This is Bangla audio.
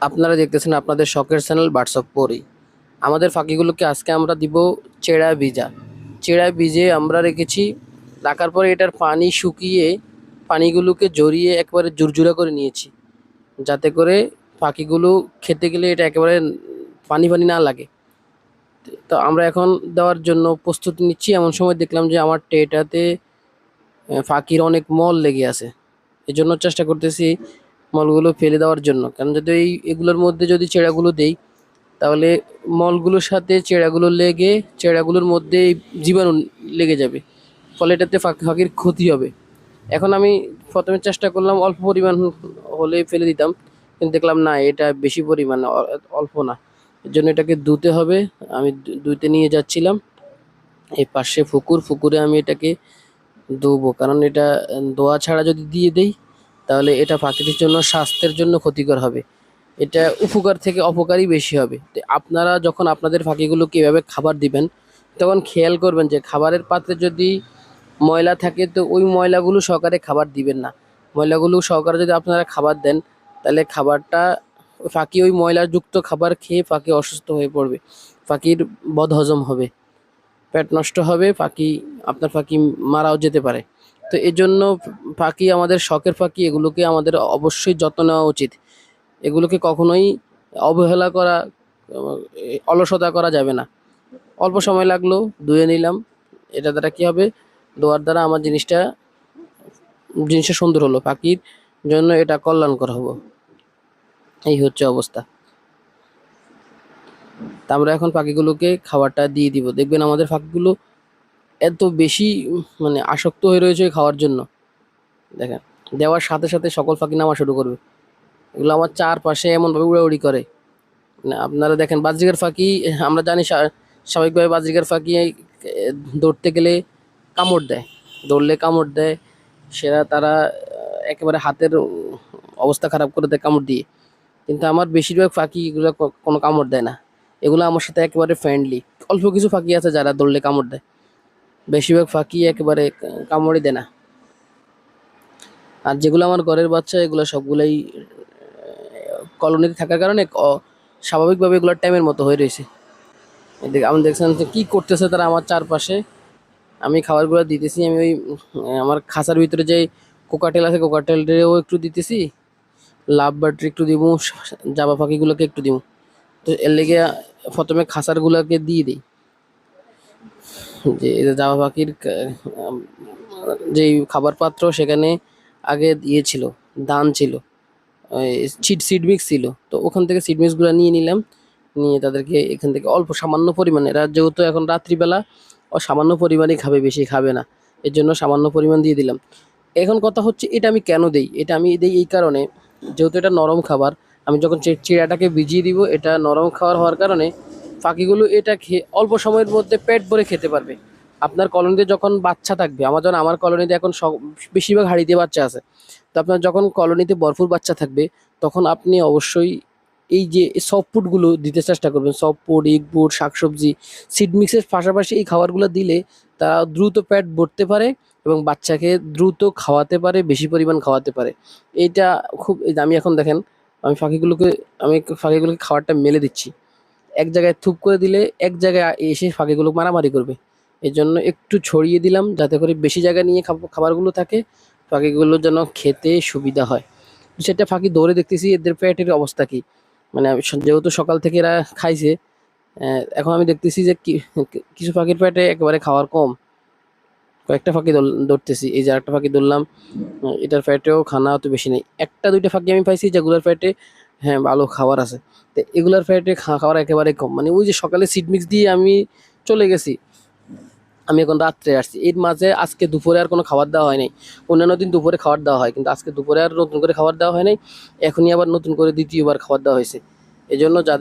আপনারা দেখতেছেন আপনাদের শখের চ্যানেল হোয়াটসঅ্যাপ পরি আমাদের ফাঁকিগুলোকে আজকে আমরা দিব চেড়া ভিজা। চেড়া ভিজে আমরা রেখেছি। রাখার পরে এটার পানি শুকিয়ে, পানিগুলোকে জড়িয়ে একবারে জুরজুরা করে নিয়েছি। যাতে করে পাখিগুলো খেতে গেলে এটা একেবারে পানি পানি না লাগে। তো আমরা এখন দেওয়ার জন্য প্রস্তুতি নিচ্ছি। এমন সময় দেখলাম যে আমার টেটাতে ফাঁকির অনেক মল লেগে আছে। এই জন্য চেষ্টা করতেছি মলগুলো ফেলে দেওয়ার জন্য। কারণ যদি এই এগুলোর মধ্যে যদি চেড়াগুলো দেই, তাহলে মলগুলোর সাথে চেড়াগুলো লেগে, চেড়াগুলোর মধ্যে জীবাণু লেগে যাবে। ফলে এটাতে ফাঁকি, ফাঁকির ক্ষতি হবে। এখন আমি প্রথমে চেষ্টা করলাম অল্প পরিমাণ হলে ফেলে দিতাম। কিন্তু দেখলাম না, এটা বেশি পরিমাণ অল্প না। এর জন্য এটাকে ধুতে হবে। আমি ধুতে নিয়ে যাচ্ছিলাম। এই পাশে ফুকুর, ফুকুরে আমি এটাকে ধুবো। কারণ এটা দোয়া ছাড়া যদি দিয়ে দেই তাহলে এটা পাখিদের জন্য স্বাস্থ্যের জন্য ক্ষতিকর হবে। এটা উপকার থেকে অপকারই বেশি হবে। আপনারা যখন আপনাদের পাখিগুলোকে এভাবে খাবার দিবেন, তখন খেয়াল করবেন যে খাবারের পাত্রে যদি ময়লা থাকে, তো ওই ময়লাগুলো সহকারে খাবার দিবেন না। ময়লাগুলো সহকারে যদি আপনারা খাবার দেন, তাহলে খাবারটা ফাঁকি ওই ময়লাযুক্ত খাবার খেয়ে ফাঁকি অসুস্থ হয়ে পড়বে। পাখির বদহজম হবে। পেট নষ্ট হবে, ফাঁকি, আপনার ফাঁকি মারাও যেতে পারে। তো এই জন্য পাখি আমাদের শখের পাখি এগুলোকে আমাদের অবশ্যই যত্ন নেওয়া উচিত। এগুলোকে কখনোই অবহেলা করা, অলসতা করা যাবে না। অল্প সময় লাগল, ধুয়ে নিলাম। এটা দ্বারা কি হবে? ধোয়ার দ্বারা আমার জিনিসটা জিনিসটা সুন্দর হলো। পাখির জন্য এটা কল্যাণকর হব। এই হচ্ছে অবস্থা। তা আমরা এখন পাখিগুলোকে খাবারটা দিয়ে দিব। দেখবেন আমাদের পাখিগুলো এত বেশি মানে আসক্ত হয়ে রয়েছে খাওয়ার জন্য। দেখেন, দেওয়ার সাথে সাথে সকল ফাঁকি নামা শুরু করবে। এগুলো আমার চারপাশে এমনভাবে উড়াউড়ি করে। মানে আপনারা দেখেন বাজরিকার ফাঁকি, আমরা জানি স্বা- স্বাভাবিকভাবে বাজরিকার ফাঁকি দৌড়তে গেলে কামড় দেয়। দৌড়লে কামড় দেয়, সেরা তারা একেবারে হাতের অবস্থা খারাপ করে দেয় কামড় দিয়ে। কিন্তু আমার বেশিরভাগ ফাঁকি এগুলো কোনো কামড় দেয় না। এগুলো আমার সাথে একেবারে ফ্রেন্ডলি অল্প কিছু ফাঁকি আছে যারা দৌড়লে কামড় দেয়। বেশিরভাগ পাখি একেবারে কামড়ে দেয় না। আর যেগুলো আমার ঘরের বাচ্চা, এগুলো সবগুলোই কলোনিতে থাকার কারণে স্বাভাবিকভাবে এগুলো টাইমের মতো হয়ে রয়েছে। আমি দেখছেন যে কী করতেছে তারা আমার চারপাশে। আমি খাবারগুলো দিতেছি, আমি ওই আমার খাঁচার ভিতরে যে কোকাটেল আছে কোকাটেলটাও একটু দিতেছি, লাভ বাটরি একটু দিব জাবা পাখিগুলোকে একটু দিব। তো এর লেগে প্রথমে খাঁচারগুলোকে দিয়ে দিই। যে যে পাখির যেই খাবার পাত্র সেখানে আগে ইয়ে ছিল, দান ছিল চিট সিড মিক্স ছিল। তো ওখান থেকে সিড মিক্সগুলো নিয়ে নিলাম, নিয়ে তাদেরকে এখান থেকে অল্প সামান্য পরিমাণে, এরা যেহেতু এখন রাত্রিবেলা, ও সামান্য পরিমাণেই খাবে, বেশি খাবে না। এর জন্য সামান্য পরিমাণ দিয়ে দিলাম। এখন কথা হচ্ছে, এটা আমি কেন দেই? এটা আমি দেই এই কারণে, যেহেতু এটা নরম খাবার, আমি যখন চিড়াটাকে ভিজিয়ে দিব, এটা নরম খাবার হওয়ার কারণে পাখিগুলো এটা খেয়ে অল্প সময়ের মধ্যে পেট ভরে খেতে পারবে। আপনার কলোনিতে যখন বাচ্চা থাকবে আমার যখন আমার কলোনিতে এখন বেশিরভাগ হাড়িতে বাচ্চা আছে। তো আপনার যখন কলোনিতে ভরপুর বাচ্চা থাকবে, তখন আপনি অবশ্যই এই যে সফট ফুডগুলো দিতে চেষ্টা করবেন। সফট ফুড এগ ফুড শাকসবজি সিড মিক্সের পাশাপাশি এই খাবারগুলো দিলে তারা দ্রুত পেট ভরতে পারে এবং বাচ্চাকে দ্রুত খাওয়াতে পারে, বেশি পরিমাণ খাওয়াতে পারে। এইটা খুব আমি এখন দেখেন, আমি পাখিগুলোকে আমি পাখিগুলোকে খাবারটা মেলে দিচ্ছি। এক জায়গায় থুপ করে দিলে এক জায়গায় এসে পাখিগুলো মারামারি করবে। এই জন্য একটু ছড়িয়ে দিলাম যাতে করে বেশি জায়গা নিয়ে খাবারগুলো থাকে পাখিগুলো যেন খেতে সুবিধা হয়। সেটা ফাঁকি দৌড়ে দেখতেছি, এদের পেটের অবস্থা কি? মানে যেহেতু সকাল থেকে এরা খাইছে এখন আমি দেখতেছি যে কিছু পাখির পেটে একেবারে খাওয়ার কম। কয়েকটা ফাঁকি ধর- ধরতেছি, এই যে একটা পাখি ধরলাম, এটার পেটেও খানা অত বেশি নেই। একটা দুইটা ফাঁকি আমি পাইছি, যেগুলোর পেটে হ্যাঁ ভালো খাবার আছে। তো এগুলার ফ্যাটে খাবার একেবারে কম। মানে ওই যে সকালে সিড মিক্স দিয়ে আমি চলে গেছি। আমি এখন রাত্রে আসছি। এর মাঝে আজকে দুপুরে আর কোনো খাবার দেওয়া হয়নি অন্যান্য দিন দুপুরে খাবার দেওয়া হয়, কিন্তু আজকে দুপুরে আর নতুন করে খাবার দেওয়া হয় নাই। এখনই আবার নতুন করে দ্বিতীয়বার খাবার দেওয়া হয়েছে। এজন্য জন্য যাদের